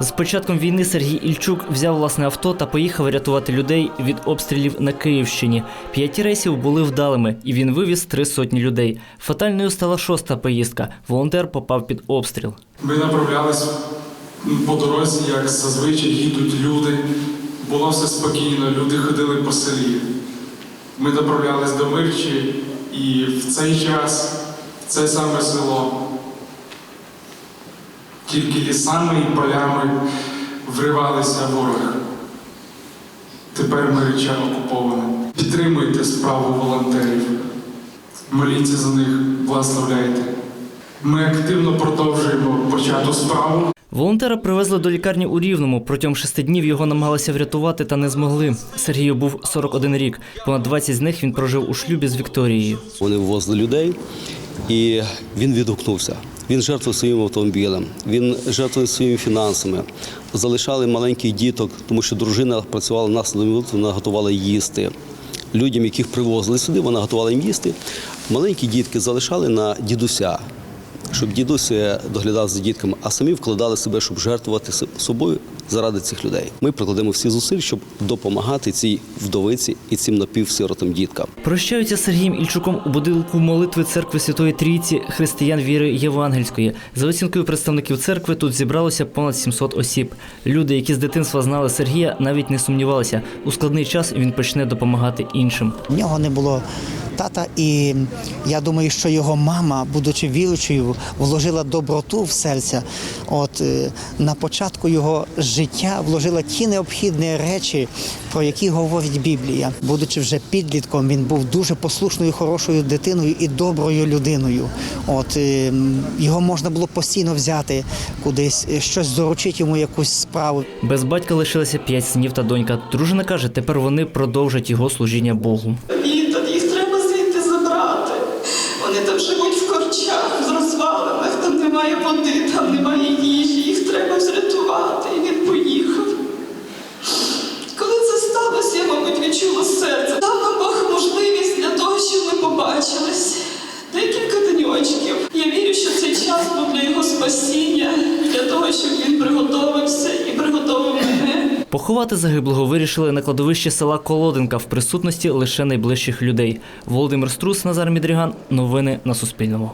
З початком війни Сергій Ільчук взяв власне авто та поїхав рятувати людей від обстрілів на Київщині. П'яті рейсів були вдалими, і він вивіз три сотні людей. Фатальною стала шоста поїздка. Волонтер попав під обстріл. Ми направлялись по дорозі, як зазвичай їдуть люди. Було все спокійно, люди ходили по селі. Ми направлялись до Мирчі, і в цей час, в це саме село, тільки лісами і полями вривалися ворог. Тепер Мирича окупована. Підтримуйте справу волонтерів. Моліться за них, благословляйте. Ми активно продовжуємо почату справу. Волонтера привезли до лікарні у Рівному. Протягом шести днів його намагалися врятувати та не змогли. Сергію був 41 рік. Понад 20 з них він прожив у шлюбі з Вікторією. Вони вивозили людей, і він відгукнувся. Він жертвує своїм автомобілем, він жертвує своїми фінансами. Залишали маленьких діток, тому що дружина працювала на садові, вона готувала їсти. Людям, яких привозили сюди, вона готувала їм їсти. Маленькі дітки залишали на дідуся, щоб дідусь е, доглядав за дітками, а самі вкладали себе, щоб жертвувати собою заради цих людей. Ми прикладемо всі зусиль, щоб допомагати цій вдовиці і цим напівсиротим діткам. Прощаються з Сергієм Ільчуком у будинку молитви церкви Святої Трійці християн віри Євангельської. За оцінкою представників церкви тут зібралося понад 700 осіб. Люди, які з дитинства знали Сергія, навіть не сумнівалися. У складний час він почне допомагати іншим. В нього не було тата, і я думаю, що його мама, будучи вілучою, вложила доброту в серця. От е, на початку його життя вложила ті необхідні речі, про які говорить Біблія. Будучи вже підлітком, він був дуже послушною, хорошою дитиною і доброю людиною. От е, його можна було постійно взяти кудись, е, щось доручити йому якусь справу. Без батька лишилося п'ять синів та донька. Дружина каже, тепер вони продовжать його служіння Богу. І тоді їх треба звідти забрати. Вони там живуть в корчах, в розвалинах, там немає води, там немає їжі, їх треба врятувати. І він поїхав. Коли це сталося, я, мабуть, відчула серце. Дав нам Бог можливість для того, щоб ми побачились. Декілька деньочків. Я вірю, що цей час був для його спасіння, для того, щоб він приготовився і приготовив мене. Поховати загиблого вирішили на кладовищі села Колодинка в присутності лише найближчих людей. Володимир Струс, Назар Мідріган. Новини на Суспільному.